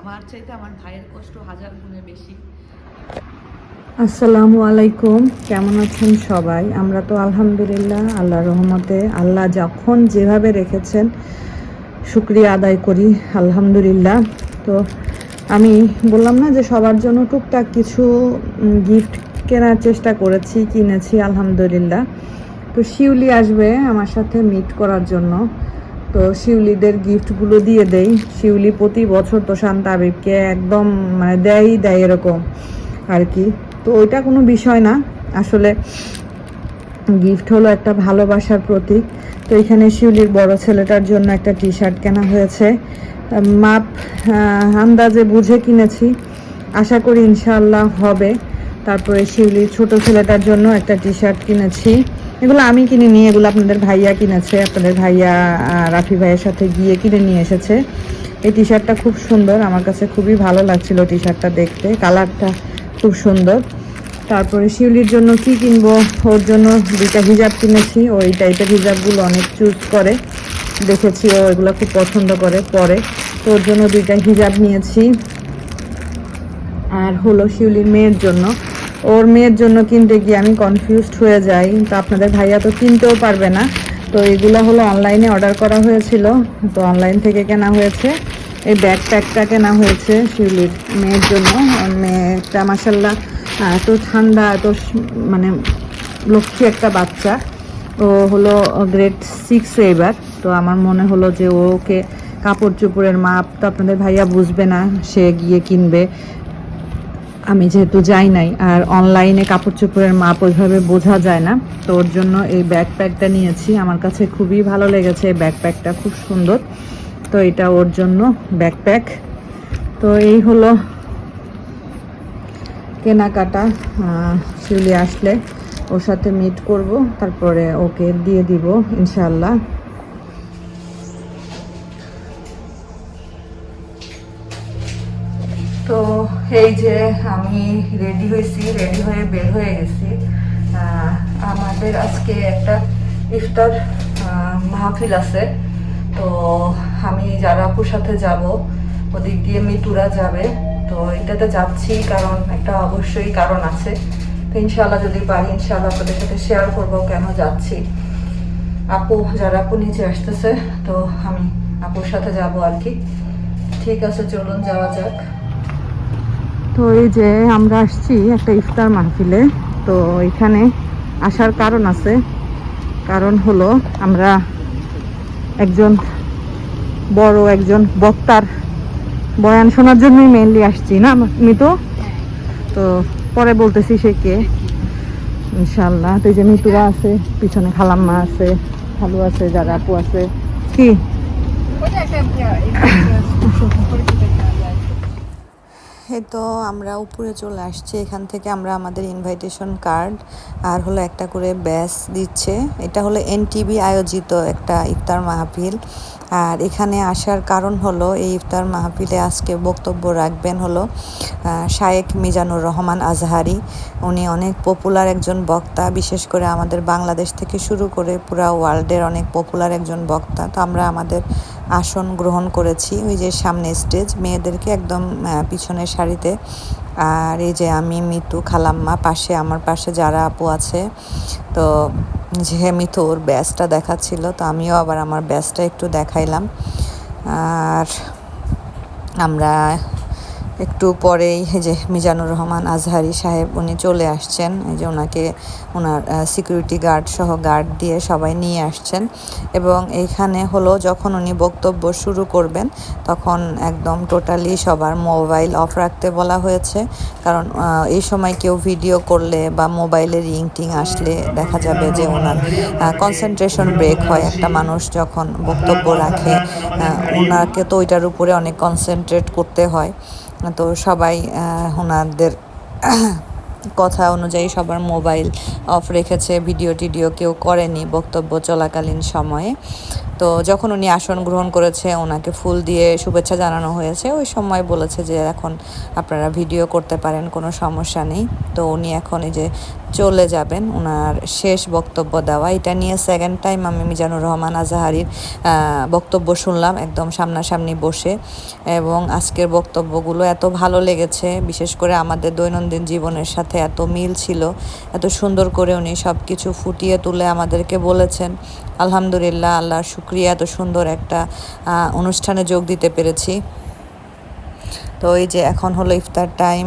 আমার চাইতে আমার ভাইয়ের কষ্ট হাজার গুণে বেশি। আসসালামু আলাইকুম, কেমন আছেন সবাই? আমরা তো আলহামদুলিল্লাহ, আল্লাহ রহমতে, আল্লাহ যখন যেভাবে রেখেছেন, শুক্রিয়া আদায় করি, আলহামদুলিল্লাহ। তো আমি বললাম না যে সবার জন্য টুকটাক কিছু গিফট কেনার চেষ্টা করেছি, কিনেছি, আলহামদুলিল্লাহ। তো শিউলি আসবে আমার সাথে মিট করার জন্য। তো শিউলিদের গিফটগুলো দিয়ে দেই। শিউলি প্রতি বছর তো শান্ত আবিবকে একদম মানে দেয়ই দেয় এরকম আর কি। তো ওইটা কোনো বিষয় না। আসলে গিফট হলো একটা ভালোবাসার প্রতীক। তো এখানে শিউলির বড় ছেলেটার জন্য একটা টি শার্ট কেনা হয়েছে। মাপ আন্দাজে বুঝে কিনেছি। আশা করি ইনশাল্লাহ হবে। তারপরে শিউলির ছোট ছেলেটার জন্য একটা টি শার্ট কিনেছি। এগুলো আমি কিনিনি এগুলো আপনাদের ভাইয়া কিনেছে, আপনাদের ভাইয়া রাফি ভাইয়ের সাথে গিয়ে কিনে নিয়ে এসেছে। এই টি শার্টটা খুব সুন্দর, আমার কাছে খুবই ভালো লাগছিল টি শার্টটা দেখতে, কালারটা খুব সুন্দর। তারপরে শিউলির জন্য কি কিনবো? ওর জন্য দুইটা হিজাব কিনেছি, ও এই টাইপের হিজাবগুলো অনেক চুজ করে। দেখেছি ও এগুলো খুব পছন্দ করে, পরে। তো ওর জন্য দুইটা হিজাব নিয়েছি। আর হলো শিউলির মেয়ের জন্য। ওর মেয়ের জন্য কিনতে গিয়ে আমি কনফিউজড হয়ে যাই। তো আপনাদের ভাইয়া তো কিনতেও পারবে না। তো এগুলো হলো অনলাইনে অর্ডার করা হয়েছিল। তো অনলাইন থেকে কেনা হয়েছে। এই ব্যাগ ব্যাকপ্যাকটা কেনা হয়েছে শিউলির মেয়ের জন্য। মেয়েটা মাসাল্লাহ এত ঠান্ডা, এত মানে লক্ষ্মী একটা বাচ্চা। ও হলো গ্রেড সিক্সে এবার। তো আমার মনে হলো যে ওকে কাপড় চোপড়ের মাপ তো আপনাদের ভাইয়া বুঝবে না। সে গিয়ে কিনবে। আমি যেহেতু যাই নাই, আর অনলাইনে কাপড় চোপড়ের মাপ ওইভাবে বোঝা যায় না, তো ওর জন্য এই ব্যাকপ্যাকটা নিয়েছি। আমার কাছে খুবই ভালো লেগেছে এই ব্যাকপ্যাকটা খুব সুন্দর। তো এটা ওর জন্য ব্যাকপ্যাক তো এই হলো কেনাকাটা শিউলি আসলে ওর সাথে মিট করব, তারপরে ওকে দিয়ে দিব ইনশাল্লাহ এই যে আমি রেডি হয়েছি রেডি হয়ে বের হয়ে গেছি। আমাদের আজকে একটা ইফতার মাহফিল আছে। তো আমি যারা আপুর সাথে যাব, ওদিক দিয়ে মিতুরা যাবে। তো এটাতে যাচ্ছি কারণ একটা অবশ্যই কারণ আছে। তো ইনশাল্লাহ যদি পারি ইনশাল্লাহ আপনাদের সাথে শেয়ার করব কেন যাচ্ছি। আপু যারা আপু নিচে আসতেছে, তো আমি আপুর সাথে যাব আর কি। ঠিক আছে, চলুন যাওয়া যাক। তো এই যে আমরা আসছি একটা ইফতার মাহফিলে তো এখানে আসার কারণ আছে কারণ হলো আমরা একজন বড় একজন বক্তার বয়ান শোনার জন্যই মেনলি আসছি না মিতু তো পরে বলতেছি সে কে ইনশাল্লাহ তো এই যে মিতুরা আছে পিছনে খালাম্মা আছে খালু আছে যারা আপু আছে কি এই তো আমরা উপরে চলে আসছি। এখান থেকে আমরা আমাদের ইনভাইটেশন কার্ড আর হলো একটা করে ব্যাস দিচ্ছে। এটা হলো এনটিভি আয়োজিত একটা ইফতার মাহফিল। আর এখানে আসার কারণ হলো এই ইফতার মাহফিলে আজকে বক্তব্য রাখবেন হলো শায়েক মিজানুর রহমান আজহারি। উনি অনেক পপুলার একজন বক্তা, বিশেষ করে আমাদের বাংলাদেশ থেকে শুরু করে পুরা ওয়ার্ল্ডের অনেক পপুলার একজন বক্তা। তো আমরা আমাদের আসন গ্রহণ করেছি। ওই যে সামনে স্টেজ, মেয়েদেরকে একদম পিছনের শাড়িতে আর এই যে আমি, মিতু, খালাম্মা, পাশে, আমার পাশে যারা আপু আছে, তো যে মিতু ওর ব্যাসটা দেখাচ্ছিল, তো আমিও আবার আমার ব্যাসটা একটু দেখাইলাম। আর আমরা একটু পরেই যে মিজানুর রহমান আজহারি সাহেব উনি চলে আসছেন, এই যে ওনাকে, ওনার সিকিউরিটি গার্ড সহ গার্ড দিয়ে সবাই নিয়ে আসছেন এবং এইখানে হলো যখন উনি বক্তব্য শুরু করবেন তখন একদম টোটালি সবার মোবাইল অফ রাখতে বলা হয়েছে। কারণ এই সময় কেউ ভিডিও করলে বা মোবাইলে রিং টিং আসলে দেখা যাবে যে ওনার কনসেন্ট্রেশন ব্রেক হয়। একটা মানুষ যখন বক্তব্য রাখে ওনাকে তো ওইটার উপরে অনেক কনসেন্ট্রেট করতে হয়। তো সবাই ওনাদের কথা অনুযায়ী সবার মোবাইল অফ রেখেছে, ভিডিও টিডিও কেউ করেনি বক্তব্য চলাকালীন সময়ে। তো যখন উনি আসন গ্রহণ করেছে, ওনাকে ফুল দিয়ে শুভেচ্ছা জানানো হয়েছে। ওই সময় বলেছে যে, এখন আপনারা ভিডিও করতে পারেন, কোনো সমস্যা নেই। তো উনি এখন এই যে চলে যাবেন, ওনার শেষ বক্তব্য দেওয়া। এটা নিয়ে সেকেন্ড টাইম আমি মিজানুর রহমান আজাহারির বক্তব্য শুনলাম, একদম সামনাসামনি বসে। এবং আজকের বক্তব্যগুলো এত ভালো লেগেছে, বিশেষ করে আমাদের দৈনন্দিন জীবনের সাথে এত মিল ছিল, এত সুন্দর করে উনি সব কিছু ফুটিয়ে তুলে আমাদেরকে বলেছেন। আলহামদুলিল্লাহ, আল্লাহর শুক্রিয়া, এত সুন্দর একটা অনুষ্ঠানে যোগ দিতে পেরেছি। তো এই যে এখন হলো ইফতার টাইম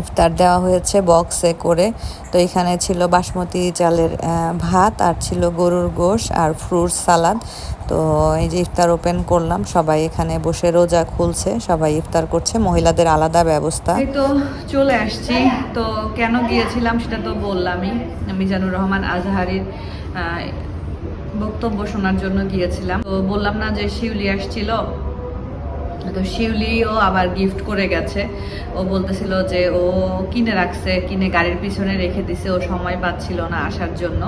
ইফতার দেওয়া হয়েছে বক্সে করে। তো এখানে ছিল বাসমতি চালের ভাত আর ছিল গরুর গোশ আর ফ্রুট সালাদ। তো এই যে ইফতার ওপেন করলাম, সবাই এখানে বসে রোজা খুলছে, সবাই ইফতার করছে, মহিলাদের আলাদা ব্যবস্থা। তো চলে আসছি। তো কেন গিয়েছিলাম সেটা তো বললামই। মিজানুর রহমান আজহারির বক্তব্য শোনার জন্য গিয়েছিলাম। তো বললাম না যে শিউলি আসছিল। তো শিউলিও আবার গিফট করে গেছে। ও বলতেছিল যে ও কিনে রাখছে, কিনে গাড়ির পিছনে রেখে দিছে, ও সময় পাচ্ছিল না আসার জন্য।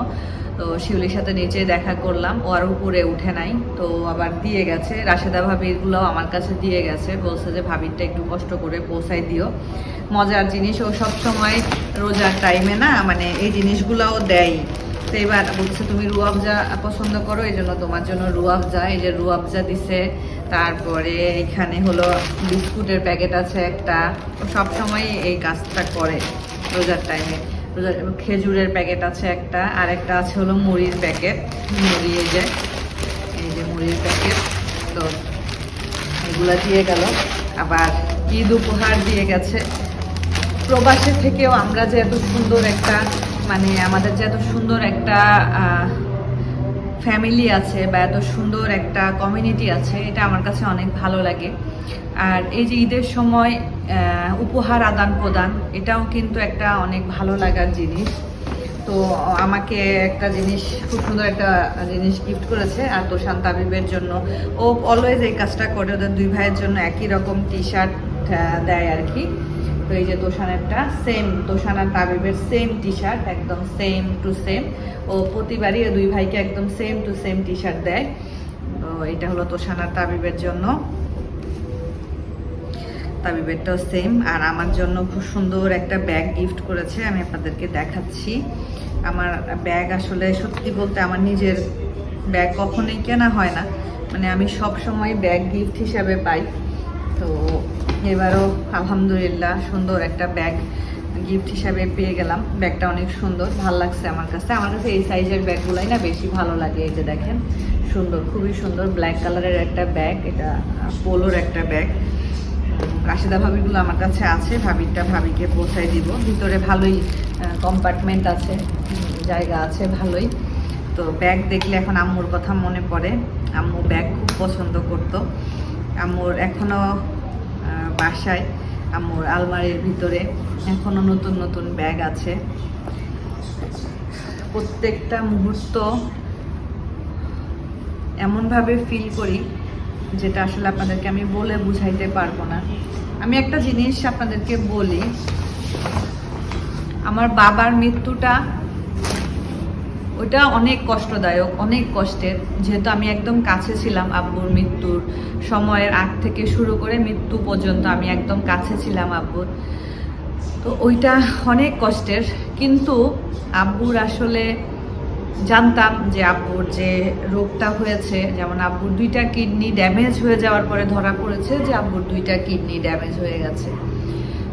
তো শিউলির সাথে নিচে দেখা করলাম, ও আর উপরে উঠে নাই। তো আবার দিয়ে গেছে, রাশেদা ভাবিরগুলোও আমার কাছে দিয়ে গেছে, বলছে যে ভাবিরটা একটু কষ্ট করে পৌঁছাই দিও। মজার জিনিস, ও সব সময় রোজার টাইমে না মানে এই জিনিসগুলোও দেয়। তো এবার বলছে, তুমি রুয়াবজা পছন্দ করো, এই জন্য তোমার জন্য রুয়াবজা এই যে রুয়াবজা দিছে। তারপরে এখানে হলো বিস্কুটের প্যাকেট আছে একটা। সব সবসময় এই কাজটা করে রোজার টাইমে রোজার খেজুরের প্যাকেট আছে একটা, আর একটা আছে হলো মুড়ির প্যাকেট। মুড়ি এই যে এই যে মুড়ির প্যাকেট। তো এগুলা দিয়ে গেল। আবার ঈদ উপহার দিয়ে গেছে। প্রবাসের থেকেও আমরা যে এত সুন্দর একটা মানে আমাদের যে এত সুন্দর একটা ফ্যামিলি আছে বা এত সুন্দর একটা কমিউনিটি আছে, এটা আমার কাছে অনেক ভালো লাগে। আর এই যে ঈদের সময় উপহার আদান প্রদান, এটাও কিন্তু একটা অনেক ভালো লাগার জিনিস। তো আমাকে একটা জিনিস, খুব সুন্দর একটা জিনিস গিফট করেছে, আর তোষান তাবিবের জন্য। ও অলওয়েজ এই কাজটা করে, ওদের দুই ভাইয়ের জন্য একই রকম টি শার্ট দেয় আর কি। তো এই যে তোষানেরটা সেম তোষান তাবিবের সেম টি শার্ট একদম সেম টু সেম ও প্রতিবারই দুই ভাইকে একদম same to same T shirt দেয়। তো এটা হলো তোষান আর তাবিবের জন্য। তাবিবেরটাও সেম আর আমার জন্য খুব সুন্দর একটা ব্যাগ গিফট করেছে, আমি আপনাদেরকে দেখাচ্ছি। আমার ব্যাগ আসলে সত্যি বলতে আমার নিজের ব্যাগ কখনোই কেনা হয় না। মানে আমি সব সময় ব্যাগ গিফট হিসাবে পাই। তো এবারও আলহামদুলিল্লাহ সুন্দর একটা ব্যাগ গিফট হিসাবে পেয়ে গেলাম। ব্যাগটা অনেক সুন্দর, ভালো লাগছে আমার কাছে। আমার কাছে এই সাইজের ব্যাগগুলাই না বেশি ভালো লাগে, এই যে দেখেন। সুন্দর, খুবই সুন্দর ব্ল্যাক কালারের একটা ব্যাগ এটা পোলোর একটা ব্যাগ রাশেদা ভাবিগুলো আমার কাছে আছে, ভাবিরটা ভাবিকে পৌঁছাই দিব। ভিতরে ভালোই কম্পার্টমেন্ট আছে জায়গা আছে, ভালোই। তো ব্যাগ দেখলে এখন আম্মুর কথা মনে পড়ে। আম্মু ব্যাগ খুব পছন্দ করতো। আম্মুর এখনও বাসায়, আম্মুর আলমারির ভিতরে এখনও নতুন নতুন ব্যাগ আছে। প্রত্যেকটা মুহূর্ত এমনভাবে ফিল করি যেটা আসলে আপনাদেরকে আমি বলে বুঝাইতে পারব না। আমি একটা জিনিস আপনাদেরকে বলি, আমার বাবার মৃত্যুটা ওটা অনেক কষ্টদায়ক, অনেক কষ্টের। যেহেতু আমি একদম কাছে ছিলাম আব্বুর মৃত্যুর সময়ের আগ থেকে শুরু করে মৃত্যু পর্যন্ত আমি একদম কাছে ছিলাম আব্বুর। তো ওইটা অনেক কষ্টের। কিন্তু আব্বুর আসলে জানতাম যে আব্বুর যে রোগটা হয়েছে, যেমন আব্বুর দুইটা কিডনি ড্যামেজ হয়ে যাওয়ার পরে ধরা পড়েছে যে আব্বুর দুইটা কিডনি ড্যামেজ হয়ে গেছে।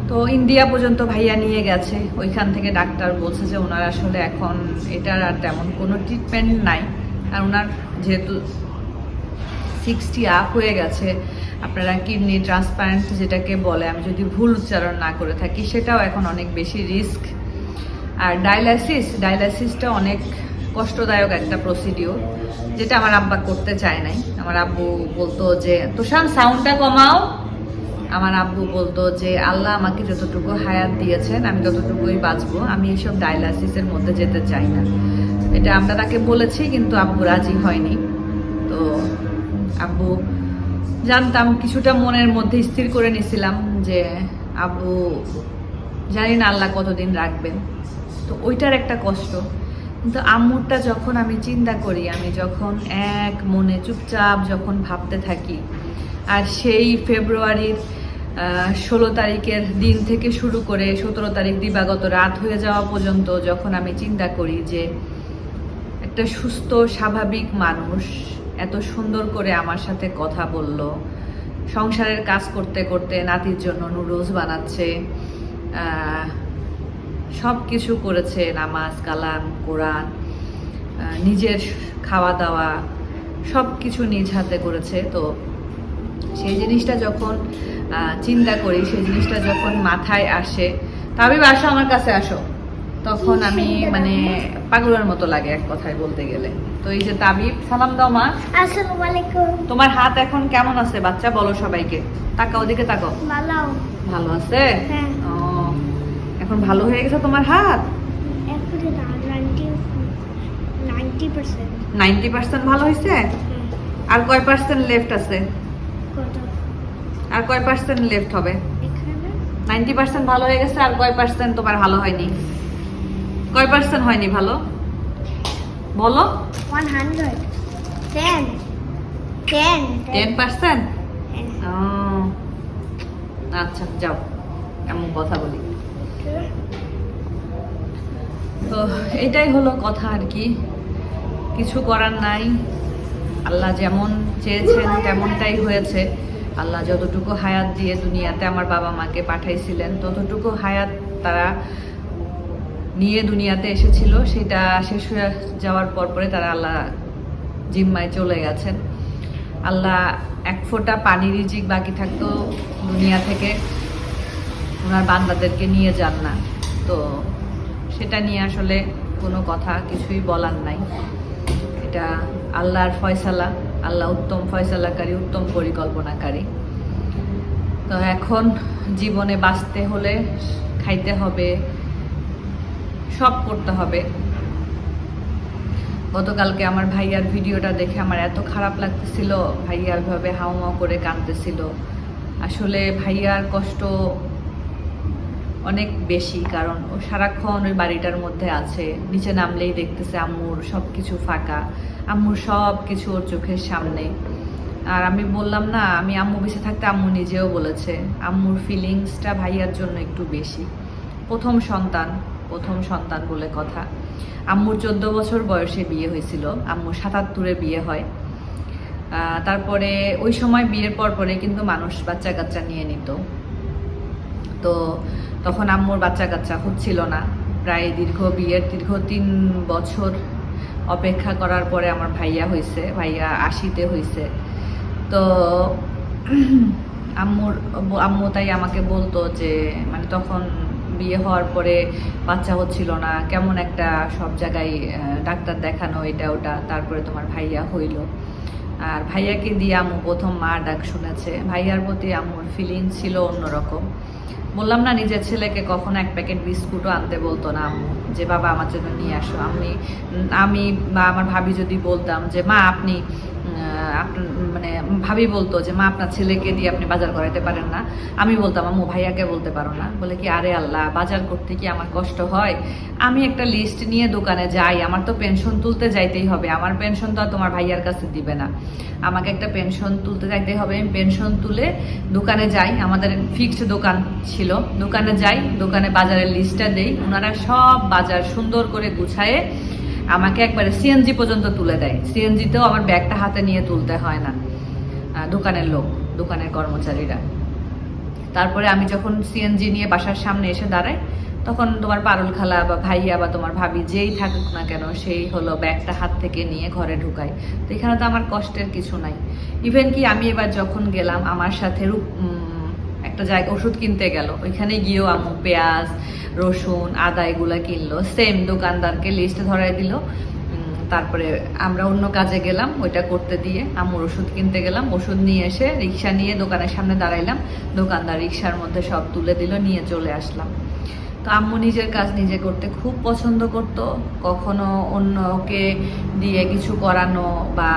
তো ইন্ডিয়া পর্যন্ত ভাইয়া নিয়ে গেছে। ওইখান থেকে ডাক্তার বলছে যে ওনার আসলে এখন এটার আর তেমন কোনো ট্রিটমেন্ট নাই। আর ওনার যেহেতু সিক্সটি আপ হয়ে গেছে, আপনারা কিডনি ট্রান্সপ্লান্ট যেটাকে বলে, আমি যদি ভুল উচ্চারণ না করে থাকি, সেটাও এখন অনেক বেশি রিস্ক আর ডায়ালাইসিস ডায়ালাইসিসটা অনেক কষ্টদায়ক একটা প্রসিডিওর যেটা আমার আব্বা করতে চায় নাই। আমার আব্বু বলতো যে তোষান সাউন্ডটা কমাও। আমার আব্বু বলতো যে, আল্লাহ আমাকে যতটুকু হায়াত দিয়েছেন, আমি ততটুকুই বাঁচবো। আমি এইসব ডায়ালাইসিসের মধ্যে যেতে চাই না। এটা আমরা তাকে বলেছি, কিন্তু আব্বু রাজি হয়নি। তো আব্বু, জানতাম কিছুটা মনের মধ্যে স্থির করে নিছিলাম যে, আব্বু, জানি না আল্লাহ কতদিন রাখবেন। তো ওইটার একটা কষ্ট। কিন্তু আম্মুরটা যখন আমি চিন্তা করি, আমি যখন এক মনে চুপচাপ যখন ভাবতে থাকি, আর সেই ফেব্রুয়ারির ষোলো তারিখের দিন থেকে শুরু করে সতেরো তারিখ দিবাগত রাত হয়ে যাওয়া পর্যন্ত যখন আমি চিন্তা করি যে একটা সুস্থ, স্বাভাবিক মানুষ এত সুন্দর করে আমার সাথে কথা বলল, সংসারের কাজ করতে করতে নাতির জন্য নুডলস বানাচ্ছে সব কিছু করেছে, নামাজ, কালাম, কোরআন নিজের খাওয়া দাওয়া সব কিছু নিজ হাতে করেছে। তো সেই জিনিসটা যখন চিন্তা করি সেই জিনিসটা যখন মাথায় আসে তবে আসো আমার কাছে আসো। তখন আমি মানে পাগলের মতো লাগে এক কথায় বলতে গেলে। তো এই যে তাবিব সালাম দাও মা। আসসালামু আলাইকুম। তোমার হাত এখন কেমন আছে? বাচ্চা বলো সবাইকে। তাকাও ওদিকে তাকাও। ভালো। ভালো আছে? হ্যাঁ। ও এখন ভালো হয়ে গেছে তোমার হাত? নাইনটি পার্সেন্ট ভালো হয়েছে আর কয় পার্সেন্ট লেফট আছে? কত? আর কয় পার্সেন্ট লেফট হবে? নাইনটি পার্সেন্ট ভালো হয়ে গেছে আর কয় পার্সেন্ট তোমার ভালো হয়নি? কয় পার্সেন্ট হয়নি ভালো? বলো। One hundred ten ten ten percent. আচ্ছা যাও এমন কথা বলি। তো এটাই হলো কথা আর কি। কিছু করার নাই। আল্লাহ যেমন চেয়েছেন তেমনটাই হয়েছে। আল্লাহ যতটুকু হায়াত দিয়ে দুনিয়াতে আমার বাবা মাকে পাঠাইছিলেন, ততটুকু হায়াত তারা নিয়ে দুনিয়াতে এসেছিল। সেটা শেষ হয়ে যাওয়ার পর পরে তারা আল্লাহ জিম্মায় চলে গেছেন। আল্লাহ এক ফোঁটা পানি রিজিক বাকি থাকতো দুনিয়া থেকে। ওনার বান্দাদেরকে নিয়ে যান না। তো সেটা নিয়ে আসলে কোনো কথা কিছুই বলার নাই। এটা আল্লাহর ফয়সালা। আল্লাহ উত্তম ফয়সালাকারী, উত্তম পরিকল্পনাকারী। তো এখন জীবনে বাঁচতে হলে খাইতে হবে, সব করতে হবে। গতকালকে আমার ভাইয়ার ভিডিওটা দেখে আমার এত খারাপ লাগতেছিল, ভাইয়া ওইভাবে হাউমাউ করে কাঁদতেছিল। আসলে ভাইয়ার কষ্ট অনেক বেশি, কারণ ও সারাক্ষণ ওই বাড়িটার মধ্যে আছে, নিচে নামলেই দেখতেছে আম্মুর সব কিছু ফাঁকা। আম্মুর সব কিছু ওর চোখের সামনে। আর আমি বললাম, না, আমি আম্মু বেঁচে থাকতে আম্মু নিজেও বলেছে। আম্মুর ফিলিংসটা ভাইয়ার জন্য একটু বেশি। প্রথম সন্তান প্রথম সন্তান বলে কথা। আম্মুর চোদ্দ বছর বয়সে বিয়ে হয়েছিল। আম্মুর সাতাত্তরে বিয়ে হয়। তারপরে ওই সময় বিয়ের পর পরে কিন্তু মানুষ বাচ্চা কাচ্চা নিয়ে নিত। তো তখন আম্মুর বাচ্চা কাচ্চা হচ্ছিল না। প্রায় দীর্ঘ, বিয়ের দীর্ঘ তিন বছর অপেক্ষা করার পরে আমার ভাইয়া হয়েছে ভাইয়া আশিতে হয়েছে তো আম্মুর, আম্মু তাই আমাকে বলতো যে মানে তখন বিয়ে হওয়ার পরে বাচ্চা হচ্ছিল না, কেমন একটা সব জায়গায় ডাক্তার দেখানো এটা ওটা, তারপরে তোমার ভাইয়া হইল। আর ভাইয়াকে দিয়ে আম্মু প্রথম মা ডাক শুনেছে। ভাইয়ার প্রতি আম্মুর ফিলিং ছিল অন্যরকম। বললাম না নিজের ছেলেকে কখনো এক প্যাকেট বিস্কুটও আনতে বলতো না আম্মু। যে বাবা আমার জন্য নিয়ে আসো। আমি আমি বা আমার ভাবি যদি বলতাম যে, মা, আপনি মানে ভাবি বলতো যে, মা, আপনার ছেলেকে দিয়ে আপনি বাজার করাতে পারেন না। আমি বলতাম, আম্মু, ভাইয়াকে বলতে পারো না। বলে কি, আরে আল্লাহ, বাজার করতে কি আমার কষ্ট হয়? আমি একটা লিস্ট নিয়ে দোকানে যাই, আমার তো পেনশন তুলতে যাইতেই হবে। আমার পেনশন তো আর তোমার ভাইয়ার কাছে দিবে না। আমাকে একটা পেনশন তুলতে যাইতে হবে। আমি পেনশন তুলে দোকানে যাই, আমাদের ফিক্সড দোকান ছিল। দোকানে যাই, দোকানে বাজারের লিস্টটা দেই। ওনারা সব বাজার সুন্দর করে গুছায়ে আমাকে একবারে সিএনজি পর্যন্ত তুলে দেয়। সিএনজিতেও আমার ব্যাগটা হাতে নিয়ে তুলতে হয় না দোকানের লোক, দোকানের কর্মচারীরা। তারপরে আমি যখন সিএনজি নিয়ে বাসার সামনে এসে দাঁড়াই, তখন তোমার পারুল খালা বা ভাইয়া বা তোমার ভাবি যেই থাকুক না কেন, সেই হলো ব্যাগটা হাত থেকে নিয়ে ঘরে ঢুকাই তো এখানে তো আমার কষ্টের কিছু নাই। ইভেন কি আমি এবার যখন গেলাম, আমার সাথে রূপ একটা জায়গা ওষুধ কিনতে গেল। ওইখানে গিয়েও আমু পেঁয়াজ, রসুন, আদা এগুলো কিনলো। সেম দোকানদারকে লিস্ট ধরাই দিল। তারপরে আমরা অন্য কাজে গেলাম, ওইটা করতে দিয়ে আম্মুর ওষুধ কিনতে গেলাম। ওষুধ নিয়ে এসে রিক্সা নিয়ে দোকানের সামনে দাঁড়াইলাম। দোকানদার রিক্সার মধ্যে সব তুলে দিল, নিয়ে চলে আসলাম। তো আম্মু নিজের কাজ নিজে করতে খুব পছন্দ করত। কখনো অন্যকে দিয়ে কিছু করানো বা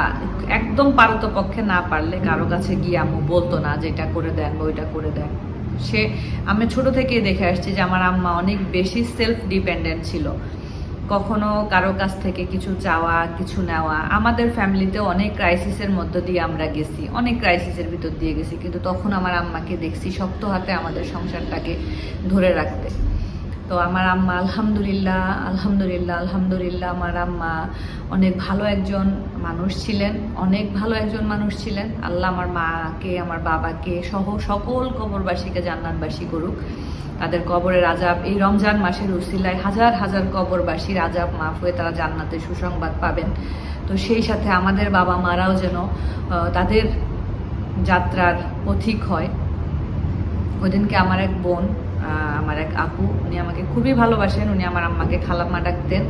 একদম পারত পক্ষে না পারলে কারও কাছে গিয়ে আম্মু বলতো না যে এটা করে দেন বা ওইটা করে দেন। সে, আমি ছোট থেকেই দেখে আসছি যে আমার আম্মা অনেক বেশি সেলফ ডিপেন্ডেন্ট ছিল। কখনো কারও কাছ থেকে কিছু চাওয়া, কিছু নেওয়া, আমাদের ফ্যামিলিতে অনেক ক্রাইসিসের মধ্য দিয়ে আমরা গেছি, অনেক ক্রাইসিসের ভিতর দিয়ে গেছি। কিন্তু তখন আমার আম্মাকে দেখছি শক্ত হাতে আমাদের সংসারটাকে ধরে রাখতে। তো আমার আম্মা, আলহামদুলিল্লাহ আলহামদুলিল্লাহ আলহামদুলিল্লাহ, আমার আম্মা অনেক ভালো একজন মানুষ ছিলেন, অনেক ভালো একজন মানুষ ছিলেন। আল্লাহ আমার মাকে, আমার বাবাকে সহ সকল কবরবাসীকে জান্নাতবাসী করুক। তাদের কবরের আজাব এই রমজান মাসের উসিলায় হাজার হাজার কবরবাসীর আজাব মাফ হয়ে তারা জান্নাতে সুসংবাদ পাবেন। তো সেই সাথে আমাদের বাবা মারাও যেন তাদের যাত্রার পথিক হয়। ওই দিনকে আমার এক বোন আমার এক আপু, উনি আমাকে খুবই ভালোবাসেন। উনি আমার আম্মাকে খালাম্মা ডাকতেন।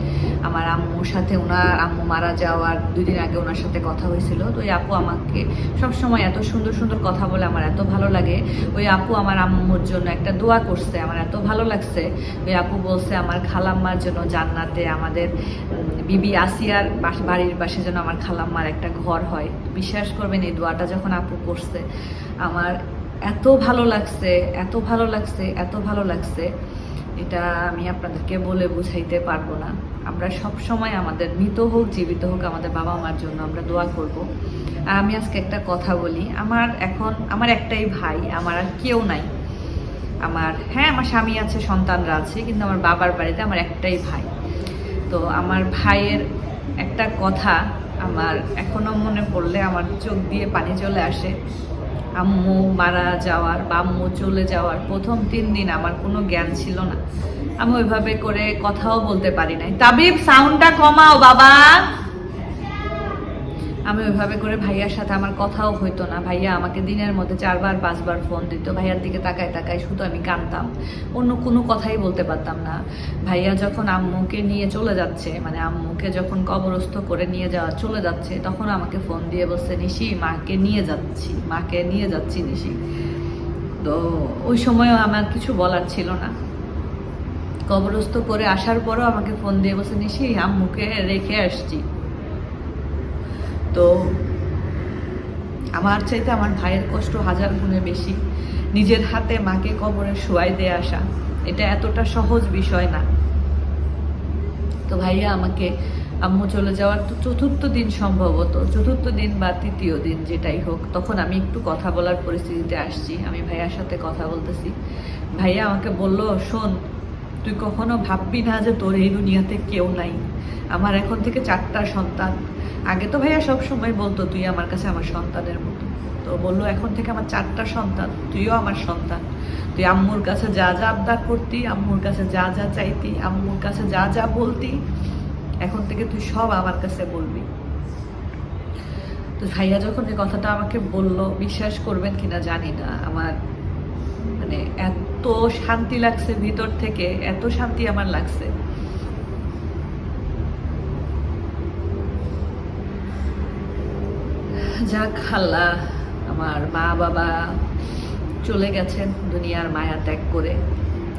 আমার আম্মুর সাথে ওনার আম্মু মারা যাওয়ার দুই দিন আগে ওনার সাথে কথা হয়েছিল। তো ওই আপু আমাকে সবসময় এত সুন্দর সুন্দর কথা বলে আমার এত ভালো লাগে। ওই আপু আমার আম্মুর জন্য একটা দোয়া করছে, আমার এত ভালো লাগছে। ওই আপু বলছে, আমার খালাম্মার জন্য জান্নাতে আমাদের বিবি আসিয়ার বাড়ির পাশে যেন আমার খালাম্মার একটা ঘর হয়। বিশ্বাস করবেন, এই দোয়াটা যখন আপু করছে, আমার এত ভালো লাগছে, এত ভালো লাগছে, এত ভালো লাগছে, এটা আমি আপনাদেরকে বলে বুঝাইতে পারব না। আমরা সব সময় আমাদের মৃত হোক, জীবিত হোক, আমাদের বাবা মার জন্য আমরা দোয়া করব। আমি আজকে একটা কথা বলি, আমার এখন, আমার একটাই ভাই, আমার আর কেউ নাই। আমার হ্যাঁ আমার স্বামী আছে, সন্তানরা আছে, কিন্তু আমার বাবার বাড়িতে আমার একটাই ভাই। তো আমার ভাইয়ের একটা কথা আমার এখনও মনে পড়লে আমার চোখ দিয়ে পানি চলে আসে। আম্মু মারা যাওয়ার বা আম্মু চলে যাওয়ার প্রথম তিন দিন আমার কোনো জ্ঞান ছিল না। আমি ওইভাবে করে কথাও বলতে পারি নাই। তাবিব সাউন্ডটা কমাও, বাবা। আমি ওইভাবে করে ভাইয়ার সাথে আমার কথাও হইতো না। ভাইয়া আমাকে দিনের মধ্যে চারবার, পাঁচবার ফোন দিত। ভাইয়ার দিকে তাকায় তাকায় শুধু আমি কানতাম অন্য কোনো কথাই বলতে পারতাম না। ভাইয়া যখন আম্মুকে নিয়ে চলে যাচ্ছে মানে আম্মুকে যখন কবরস্থ করে নিয়ে যাওয়া, চলে যাচ্ছে, তখন আমাকে ফোন দিয়ে বলছে, নিশি, মাকে নিয়ে যাচ্ছি, মাকে নিয়ে যাচ্ছি, নিশি। তো ওই সময়ও আমার কিছু বলার ছিল না। কবরস্থ করে আসার পরও আমাকে ফোন দিয়ে বলছে, নিশি, আম্মুকে রেখে আসছি। তো আমার চাইতে আমার ভাইয়ের কষ্ট হাজার গুণে বেশি। নিজের হাতে মাকে কবরে শোয়াই দিয়ে আসা, এটা এতটা সহজ বিষয় না। তো ভাইয়া আমাকে, আম্মু চলে যাওয়ার তো চতুর্থ দিন সম্ভবত, চতুর্থ দিন বা তৃতীয় দিন যেটাই হোক, তখন আমি একটু কথা বলার পরিস্থিতিতে আসছি, আমি ভাইয়ার সাথে কথা বলতেছি। ভাইয়া আমাকে বলল, শোন, তুই কখনো ভাববি না যে তোর এই দুনিয়াতে কেউ নাই। আমার এখন থেকে চারটা সন্তান আগে তো ভাইয়া সব সময় বলতো, তুই আমার কাছে আমার সন্তানের মতো। তো বলল, এখন থেকে আমার চারটা সন্তান, তুইও আমার সন্তান। তুই আম্মুর কাছে যা যা আবদার করতি, আম্মুর কাছে যা যা চাইতি, আম্মুর কাছে যা যা বলতি, এখন থেকে তুই সব আমার কাছে বলবি। তো ভাইয়া যখন এই কথাটা আমাকে বলল, বিশ্বাস করবেন কিনা জানি না, আমার মানে এত শান্তি লাগছে ভিতর থেকে, এত শান্তি আমার লাগছে। যাক, আল্লাহ আমার মা, বাবা চলে গেছেন দুনিয়ার মায়া ত্যাগ করে।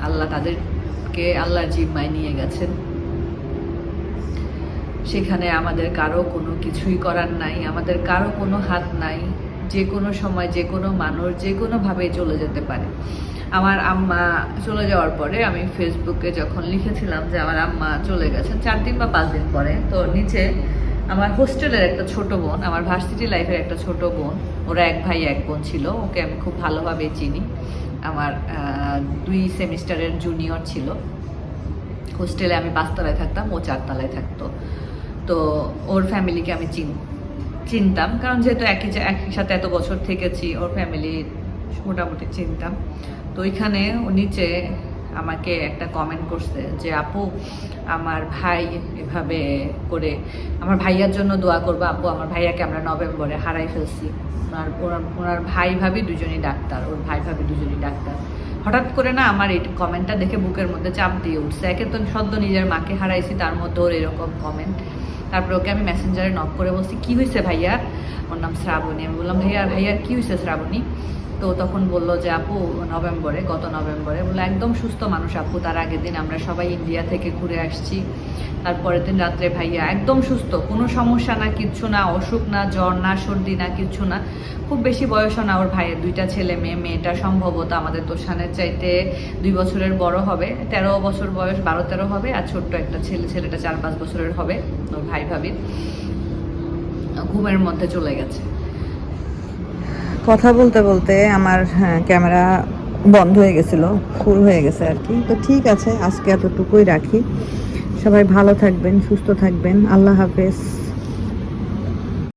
আল্লাহ তাদেরকে, আল্লাহর জিম্মায় নিয়ে গেছেন। সেখানে আমাদের কারও কোনো কিছুই করার নাই, আমাদের কারও কোনো হাত নাই, যে কোনো সময় যে কোনো মানুষ যে কোনোভাবে চলে যেতে পারে। আমার আম্মা চলে যাওয়ার পরে আমি ফেসবুকে যখন লিখেছিলাম যে আমার আম্মা চলে গেছেন, চার দিন বা পাঁচ দিন পরে, তো নিচে আমার হোস্টেলের একটা ছোট বোন, আমার ভার্সিটি লাইফের একটা ছোট বোন, ওরা এক ভাই, এক বোন ছিল, ওকে আমি খুব ভালোভাবে চিনি। আমার দুই সেমিস্টারের জুনিয়র ছিল। হোস্টেলে আমি পাঁচতলায় থাকতাম, ও চারতলায় থাকতো। তো ওর ফ্যামিলিকে আমি চিন, চিনতাম, কারণ যেহেতু একই একই সাথে এত বছর থেকেছি, ওর ফ্যামিলি মোটামুটি চিনতাম। তো ওইখানে নিচে আমাকে একটা কমেন্ট করছে যে, আপু, আমার ভাই এভাবে করে, আমার ভাইয়ার জন্য দোয়া করব, আপু, আমার ভাইয়াকে আমরা নভেম্বরে হারাই ফেলছি। ওনার ওনার ভাই ভাবি দুজনই ডাক্তার, ওর ভাই ভাবি দুজনই ডাক্তার। হঠাৎ করে না আমার এই কমেন্টটা দেখে বুকের মধ্যে চাপ দিয়ে উঠছে। একে তো সদ্য নিজের মাকে হারাইছি, তার মধ্যে ওর এরকম কমেন্ট তারপরে ওকে আমি মেসেঞ্জারে নক করে বলছি, কি হয়েছে ভাইয়া? ওর নাম শ্রাবণী। আমি বললাম, ভাইয়া ভাইয়ার কী হয়েছে শ্রাবণী? তো তখন বলল যে, আপু, নভেম্বরে, গত নভেম্বরে। বলল, একদম সুস্থ মানুষ, আপু, তার আগের দিন আমরা সবাই ইন্ডিয়া থেকে ঘুরে আসছি। তারপরের দিন রাত্রে ভাইয়া, একদম সুস্থ, কোনো সমস্যা না, কিচ্ছু না, অসুখ না, জ্বর না, সর্দি না, কিচ্ছু না। খুব বেশি বয়সও না ওর ভাইয়ের, দুইটা ছেলে, মেয়ে, মেয়েটা সম্ভবত আমাদের তোষানের চাইতে দুই বছরের বড় হবে, তেরো বছর বয়স, বারো, তেরো হবে, আর ছোট্ট একটা ছেলে, ছেলেটা চার, পাঁচ বছরের হবে, ওর ভাই ভাবির ঘুমের মধ্যে চলে গেছে। কথা বলতে বলতে আমার হ্যাঁ, ক্যামেরা বন্ধ হয়ে গেছিল ফুল হয়ে গেছে আর কি। তো ঠিক আছে আজকে এতটুকুই রাখি। সবাই ভালো থাকবেন সুস্থ থাকবেন। আল্লাহ হাফেজ।